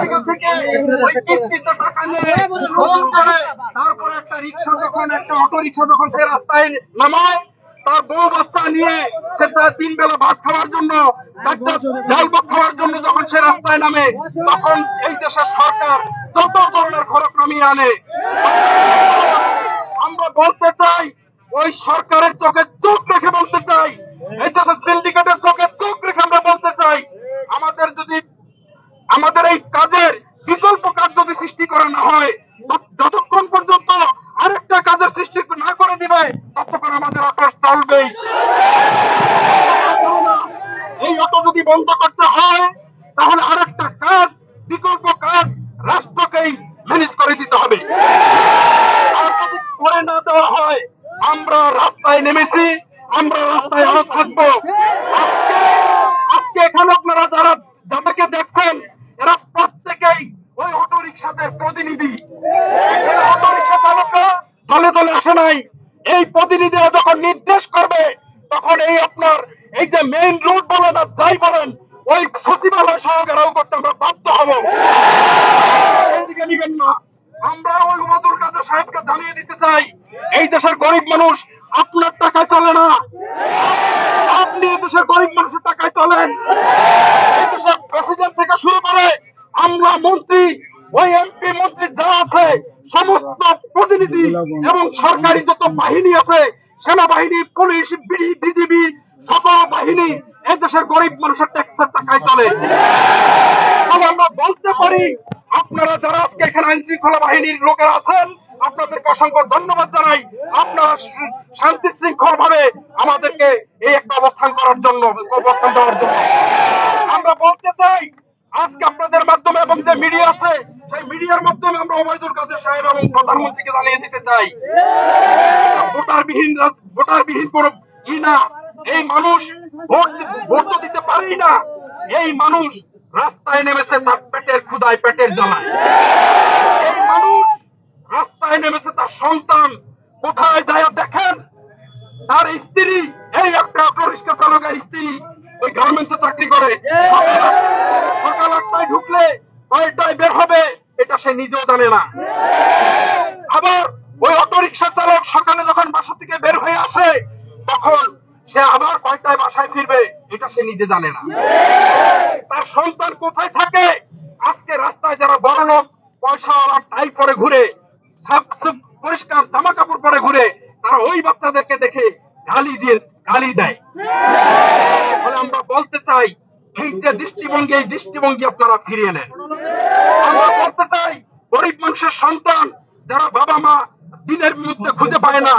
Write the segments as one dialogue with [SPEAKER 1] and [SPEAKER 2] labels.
[SPEAKER 1] জায়গা থেকে টাকা নিয়ে লোন একটা রিক্সা যখন একটা অটো রিক্সা যখন সে রাস্তায় নামায় তার বউ বাচ্চা নিয়ে সে তার তিন বেলা ভাত খাওয়ার জন্য ডাল ভাত খাওয়ার জন্য যখন সে রাস্তায় নামে তখন এই দেশের সরকার যত ধরনের খরচ নামিয়ে আনে। আমরা বলতে চাই ওই সরকারের চোখে অটো যদি বন্ধ করতে হয়, তাহলে আরেকটা কাজ, বিকল্প কাজ রাষ্ট্রকেই ম্যানেজ করে দিতে হবে। আর যদি করে না দেওয়া হয়, আমরা রাস্তায় নেমেছি, আমরা রাস্তায় আরও থাকব। আজকে এখানে আপনারা যারা, যাদেরকে দেখছেন, এরা প্রত্যেকেই ওই অটো প্রতিনিধি। চালকরা দলে দলে আসে নাই। এই প্রতিনিধিরা যখন নির্দেশ করবে, তখন এই আপনার এই যে মেইন রোড বলেন আর যাই বলেন ওই সচিবালয় সহকারেও করতে আমরা বাধ্য হব। এইদিকে নিবেন না। আমরা ওই উমাদুর কাদের সাহেবকে জানিয়ে দিতে চাই এই দেশের গরিব মানুষ আপনার টাকায় চলে না। আপনি এই দেশের গরিব মানুষের টাকায় চলেন এই দেশের প্রেসিডেন্ট থেকে শুরু করে আমরা মন্ত্রী ওই এমপি মন্ত্রী যা আছে সমস্ত প্রতিনিধি এবং সরকারি যত বাহিনী আছে সেনাবাহিনী পুলিশ বিজিবি সকল বাহিনী এই গরিব মানুষের ট্যাক্সের টাকায় চলে। আমরা বলতে পারি, আপনারা যারা আজকে এখানে আইন বাহিনীর লোকেরা আছেন, আপনাদেরকে অসংখ্য ধন্যবাদ জানাই। আপনারা শান্তি শৃঙ্খল ভাবে আমাদেরকে এই একটা অবস্থান করার জন্য, অবস্থান দেওয়ার জন্য। আমরা বলতে চাই, আজকে আপনাদের মাধ্যমে এবং যে মিডিয়া আছে, সেই মিডিয়ার মাধ্যমে আমরা ওবায়দুল কাদের সাহেব এবং প্রধানমন্ত্রীকে জানিয়ে দিতে চাই। ভোটারবিহীন ভোটারবিহীন কোন ই না। এই মানুষ ভোট দিতে পারেই না। এই মানুষ রাস্তায় নেমেছে তার পেটের ক্ষুদায় পেটের জ্বালায়। এই মানুষ রাস্তায় নেমেছে তার সন্তান। কোথায় যায় দেখেন? তার স্ত্রী, এই একটা অটোরিক্সা চালকের স্ত্রী, ওই গার্মেন্টসে চাকরি করে। সকাল- আটটায় ঢুকলে কয়টায় বের হবে, এটা সে নিজেও জানে না। নিজে জানে না। তার সন্তান কোথায় থাকে? আজকে রাস্তায় যারা বড় লোক, পয়সাওয়ালা টাই পরে ঘুরে পরিষ্কার জামা কাপড় পরে ঘুরে, তারা ওই বাচ্চাদেরকে দেখে গালি দিয়ে, গালি দেয়। ফলে আমরা বলতে চাই, এই যে দৃষ্টিভঙ্গি, এই দৃষ্টিভঙ্গি আপনারা ফিরিয়ে নেন। আমরা বলতে চাই, গরিব মানুষের সন্তান, যারা বাবা মা দিনের মধ্যে খুঁজে পায় না।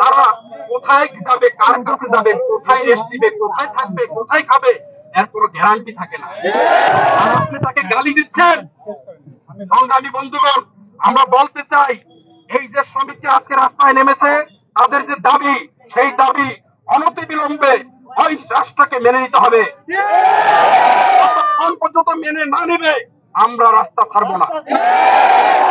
[SPEAKER 1] তারা কোথায় যাবে কার কাছে যাবে, কোথায় রেস্ট দিবে কোথায় থাকবে, কোথায় খাবে, এর কোনো গ্যারান্টি থাকে না। আর আপনি তাকে গালি দিচ্ছেন। সংগ্রামী বন্ধুগণ, আমরা বলতে চাই, এই যে সমিতি আজকে রাস্তায় নেমেছে, তাদের যে দাবি, সেই দাবি অনতি বিলম্বে ওই রাষ্ট্রকে মেনে নিতে হবে। পর্যন্ত মেনে না নিবে আমরা রাস্তা ছাড়বো না।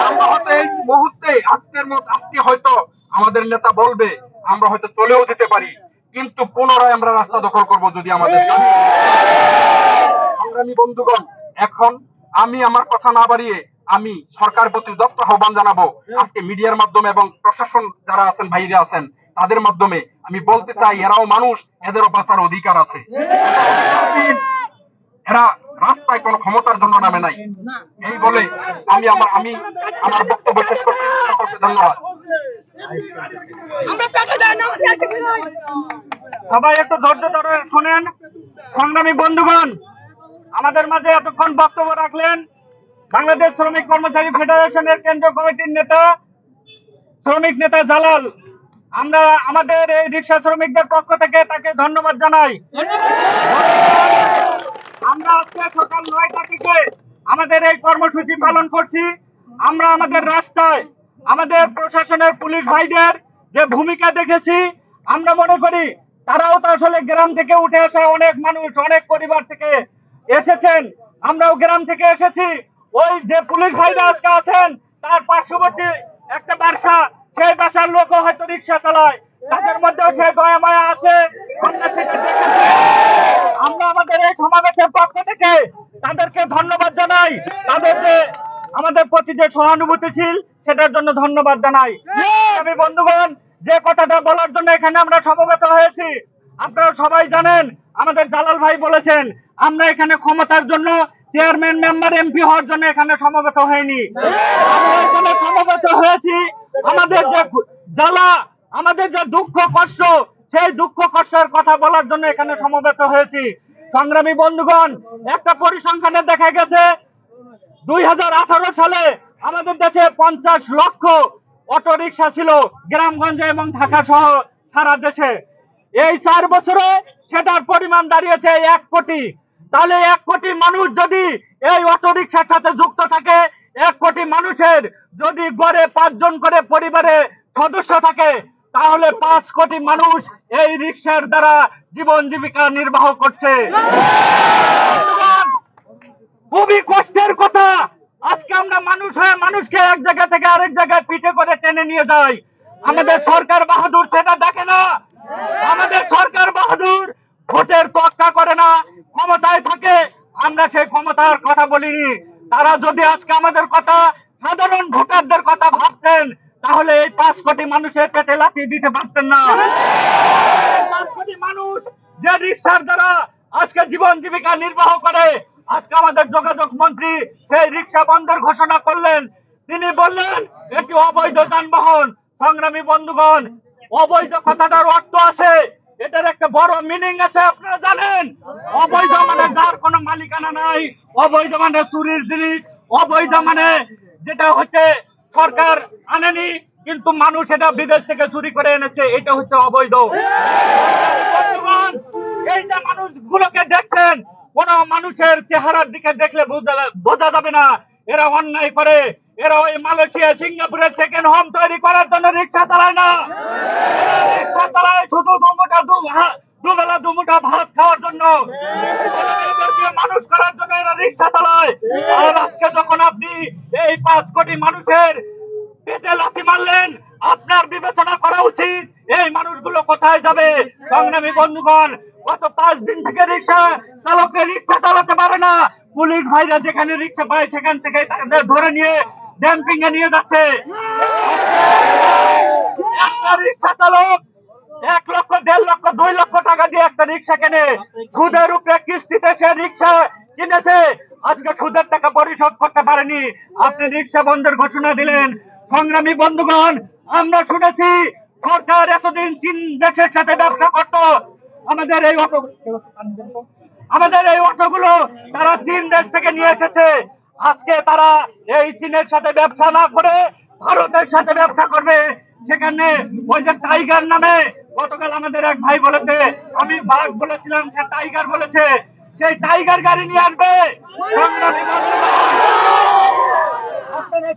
[SPEAKER 1] আমরা হয়তো এই মুহূর্তে, আজকের মত, আজকে হয়তো আমাদের নেতা বলবে, আমরা হয়তো চলেও যেতে পারি। কিন্তু পুনরায় আমরা রাস্তা দখল করব যদি আমাদের সংগ্রামী বন্ধুগণ, এখন আমি আমার কথা না বাড়িয়ে আমি সরকার প্রতি দত্ত আহ্বান জানাব। আজকে মিডিয়ার মাধ্যমে এবং প্রশাসন যারা আছেন, ভাইরা আছেন, তাদের মাধ্যমে আমি বলতে চাই, এরাও মানুষ, এদেরও বাঁচার অধিকার আছে। এরা রাস্তায় কোনো ক্ষমতার জন্য নামে নাই। এই বলে আমি আমার আমি আমার বক্তব্য শেষ করছি। সকলকে ধন্যবাদ।
[SPEAKER 2] সবাই একটু ধৈর্য ধরে শোনেন। সংগ্রামী বন্ধুগণ আমাদের মাঝে এতক্ষণ বক্তব্য রাখলেন বাংলাদেশ শ্রমিক কর্মচারী ফেডারেশনের কেন্দ্রীয় কমিটির নেতা শ্রমিক নেতা জালাল। আমরা আমাদের এই রিক্সা শ্রমিকদের পক্ষ থেকে তাকে ধন্যবাদ জানাই। আমরা আজকে সকাল নয়টা থেকে আমাদের এই কর্মসূচি পালন করছি। আমরা আমাদের রাস্তায়, আমাদের প্রশাসনের পুলিশ ভাইদের যে ভূমিকা দেখেছি, আমরা মনে করি তারাও তো আসলে গ্রাম থেকে উঠে আসা অনেক মানুষ, অনেক পরিবার থেকে এসেছেন। আমরাও গ্রাম থেকে এসেছি। ওই যে পুলিশ ভাইরা আজকে আছেন, তার পার্শ্ববর্তী একটা বাসা, সেই বাসার লোকও হয়তো রিক্সা চালায়। তাদের মধ্যেও সে দয়া মায়া আছে। আমরা আমরা আমাদের এই সমাবেশের পক্ষ থেকে তাদেরকে ধন্যবাদ জানাই। তাদের যে আমাদের প্রতি যে সহানুভূতিশীল, সেটার জন্য ধন্যবাদ জানাই। আমি বন্ধুগণ, যে কথাটা বলার জন্য এখানে আমরা সমবেত হয়েছি, আপনারা সবাই জানেন, আমাদের জালাল ভাই বলেছেন, আমরা এখানে ক্ষমতার জন্য চেয়ারম্যান, মেম্বার, এমপি হওয়ার জন্য এখানে সমবেত হয়নি আমরা এখানে সমবেত হয়েছি। আমাদের যে জ্বালা আমাদের যে দুঃখ, কষ্ট, সেই দুঃখ, কষ্টের কথা বলার জন্য এখানে সমবেত হয়েছি। সংগ্রামী বন্ধুগণ, একটা পরিসংখ্যানে দেখা গেছে, দুই হাজার আঠারো সালে আমাদের দেশে পঞ্চাশ লক্ষ অটো রিক্সা ছিল গ্রামগঞ্জে এবং ঢাকা সহ সারা দেশে। এই চার বছরে সেটার পরিমাণ দাঁড়িয়েছে এক কোটি। তাহলে এক কোটি মানুষ যদি এই অটো রিক্সার সাথে যুক্ত থাকে, এক কোটি মানুষের যদি গড়ে পাঁচজন করে পরিবারে সদস্য থাকে তাহলে পাঁচ কোটি মানুষ এই রিক্সার দ্বারা জীবন জীবিকা নির্বাহ করছে। খুবই কষ্টের কথা। আজকে আমরা মানুষ হয়ে মানুষকে এক জায়গা থেকে আরেক জায়গায় পিঠে করে টেনে নিয়ে যাই। আমাদের সরকার বাহাদুর সেটা দেখে না। আমাদের সরকার বাহাদুর ভোটের তোয়াক্কা করে না। ক্ষমতায় থাকে। আমরা সেই ক্ষমতার কথা বলিনি। তারা যদি আজকে আমাদের কথা সাধারণ ভোটারদের কথা ভাবতেন তাহলে এই পাঁচ কোটি লাথি দিতে পারতেন না। মানুষ যে রিক্সার দ্বারা আজকে জীবন জীবিকা নির্বাহ করে, আজকে আমাদের যোগাযোগ মন্ত্রী সেই রিক্সা বন্ধের ঘোষণা করলেন। তিনি বললেন, এটি অবৈধ যানবাহন, সংগ্রামী বন্ধুগণ। অবৈধ কথাটার অর্থ আছে, এটার একটা বড় মিনিং আছে, আপনারা জানেন? অবৈধ মানে যার কোনো মালিকানা নাই, অবৈধ মানে চুরির জিনিস, অবৈধ মানে যেটা হচ্ছে সরকার আনেনি কিন্তু মানুষ এটা বিদেশ থেকে চুরি করে এনেছে, এটা হচ্ছে অবৈধ। এই যে মানুষগুলোকে দেখছেন কোন মানুষের চেহারার দিকে দেখলে বোঝা- যাবে না। এরা অন্যায় করে। এরা ওই মালয়েশিয়া, সিঙ্গাপুরে সেকেন্ড হোম তৈরি করার জন্য রিক্সা চালায় না। রিক্সা চালায় শুধু দুমুটা দুবেলা দুমুটা ভাত খাওয়ার জন্য। মানুষ করার জন্য এরা রিক্সা চালায়। আর আজকে যখন আপনি এই পাঁচ কোটি মানুষের পেটে লাথি মারলেন। আপনার বিবেচনা করা উচিত, এই মানুষগুলো কোথায় যাবে? সংগ্রামী বন্ধুগণ, গত পাঁচ দিন থেকে রিক্সা চালকের রিক্সা চালাতে পারে না। পুলিশ ভাইরা যেখানে রিক্সা পায়, সেখান থেকে তাদের ধরে নিয়ে ড্যাম্পিং এ নিয়ে যাচ্ছে। একটা রিক্সা চালক এক লক্ষ, দেড় লক্ষ, দুই লক্ষ টাকা দিয়ে একটা রিক্সা কেনে। সুদের উপরে কিস্তিতে সে রিক্সা কিনেছে। আজকে সুদের টাকা পরিশোধ করতে পারেনি। আপনি রিক্সা বন্ধের ঘোষণা দিলেন। সংগ্রামী বন্ধুগণ, আমরা শুনেছি সরকার এতদিন চীন দেশের সাথে ব্যবসা করত। আমাদের এই অটো আমাদের এই অটোগুলো তারা চীন দেশ থেকে নিয়ে এসেছে। আজকে তারা এই চীনের সাথে ব্যবসা না করে ভারতের সাথে ব্যবসা করবে। সেখানে ওই যে টাইগার নামে গতকাল আমাদের এক ভাই বলেছে, আমি বাঘ বলেছিলাম, সে টাইগার বলেছে, সেই টাইগার গাড়ি নিয়ে আসবে।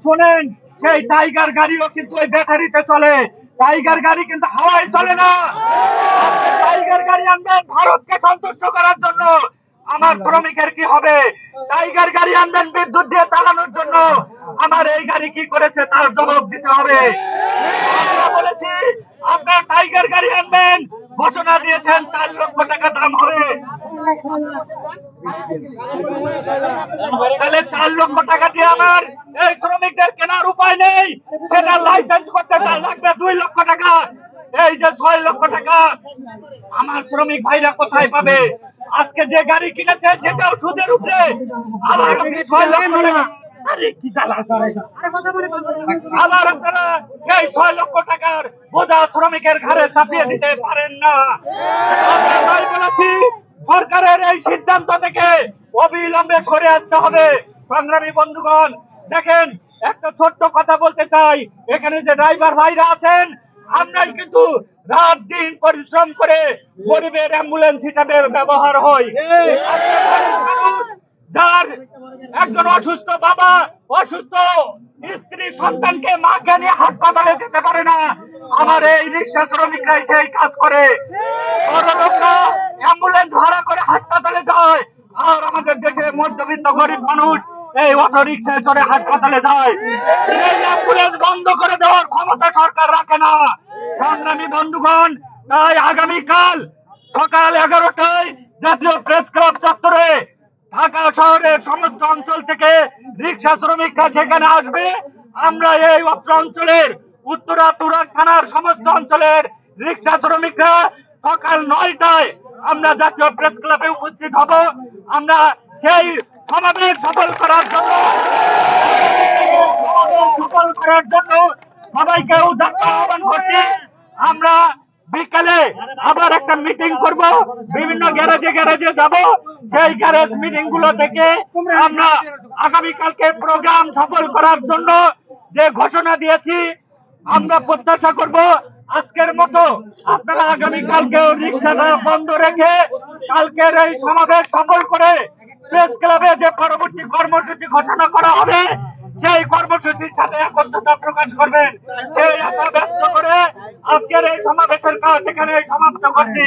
[SPEAKER 2] শোনেন সেই টাইগার গাড়িও কিন্তু ওই ব্যাটারিতে চলে। টাইগার গাড়ি কিন্তু হাওয়ায় চলে না। টাইগার গাড়ি আনবেন ভারতকে সন্তুষ্ট করার জন্য। আমার শ্রমিকের কি হবে? টাইগার গাড়ি আনবেন বিদ্যুৎ দিয়ে চালানোর জন্য। আমার এই গাড়ি কি করেছে তার জবাব দিতে হবে। বলেছি, আপনার টাইগার গাড়ি আনবেন। ঘোষণা দিয়েছেন চার লক্ষ টাকা দাম হবে। তাহলে চার লক্ষ টাকা দিয়ে আমার এই শ্রমিকদের কেনার উপায় নেই। সেটা লাইসেন্স করতে লাগবে দুই লক্ষ টাকা। এই যে ছয় লক্ষ টাকা, আমার শ্রমিক ভাইরা কোথায় পাবে? আজকে যে গাড়ি কিনেছে সুদের উপরে। ছয় লক্ষ টাকা আরে কি আপনারা সেই ছয় লক্ষ টাকার শ্রমিকের ঘরে চাপিয়ে দিতে পারেন সরকারের এই সিদ্ধান্ত অবিলম্বে সরে আসতে হবে। সংগ্রামী বন্ধুগণ, দেখেন, একটা ছোট্ট কথা বলতে চাই। এখানে যে ড্রাইভার ভাইরা আছেন, আমরাই কিন্তু রাত দিন পরিশ্রম করে গরিবের অ্যাম্বুলেন্স হিসাবে ব্যবহার মানুষ যার একজন অসুস্থ বাবা, অসুস্থ স্ত্রী সন্তানকে মাকে নিয়ে হাসপাতালে যেতে পারে না। আমার এই রিক্সা শ্রমিকরাই সেই কাজ করে। অ্যাম্বুলেন্স ভাড়া করে হাসপাতালে যায়। আর আমাদের দেশে মধ্যবিত্ত গরিব মানুষ এই অটো রিক্সায় চড়ে হাসপাতালে যায়। এই অ্যাম্বুলেন্স বন্ধ করে দেওয়ার ক্ষমতা সরকার রাখে না। সংগ্রামী বন্ধুগণ, তাই আগামীকাল সকাল এগারোটায় জাতীয় প্রেস ক্লাব চত্বরে ঢাকা শহরের সমস্ত অঞ্চল থেকে রিক্সা শ্রমিকরা সেখানে আসবে। আমরা এই অত্র অঞ্চলের উত্তরা তুরাক থানার সমস্ত অঞ্চলের রিক্সা শ্রমিকরা সকাল নয়টায় আমরা জাতীয় প্রেস ক্লাবে উপস্থিত হব। আমরা সেই সমাবেশ সফল করার জন্য সফল করার জন্য সবাইকে উদাত্ত আহ্বান করছি। আমরা বিকালে আবার একটা মিটিং করব। বিভিন্ন গ্যারেজে গ্যারেজে যাব। সেই গ্যারেজ মিটিংগুলো থেকে আমরা আগামীকালকে প্রোগ্রাম সফল করার জন্য যে ঘোষণা দিয়েছি, আমরা প্রত্যাশা করব আজকের মতো আপনারা আগামীকালকেও রিক্সাটা বন্ধ রেখে কালকের এই সমাবেশ সফল করে প্রেস ক্লাবে যে পরবর্তী কর্মসূচি ঘোষণা করা হবে, সেই কর্মসূচির সাথে একত্রতা প্রকাশ করবেন। সেই আশা ব্যক্ত করে আজকের এই সমাবেশের কাজ এখানে সমাপ্ত করছি।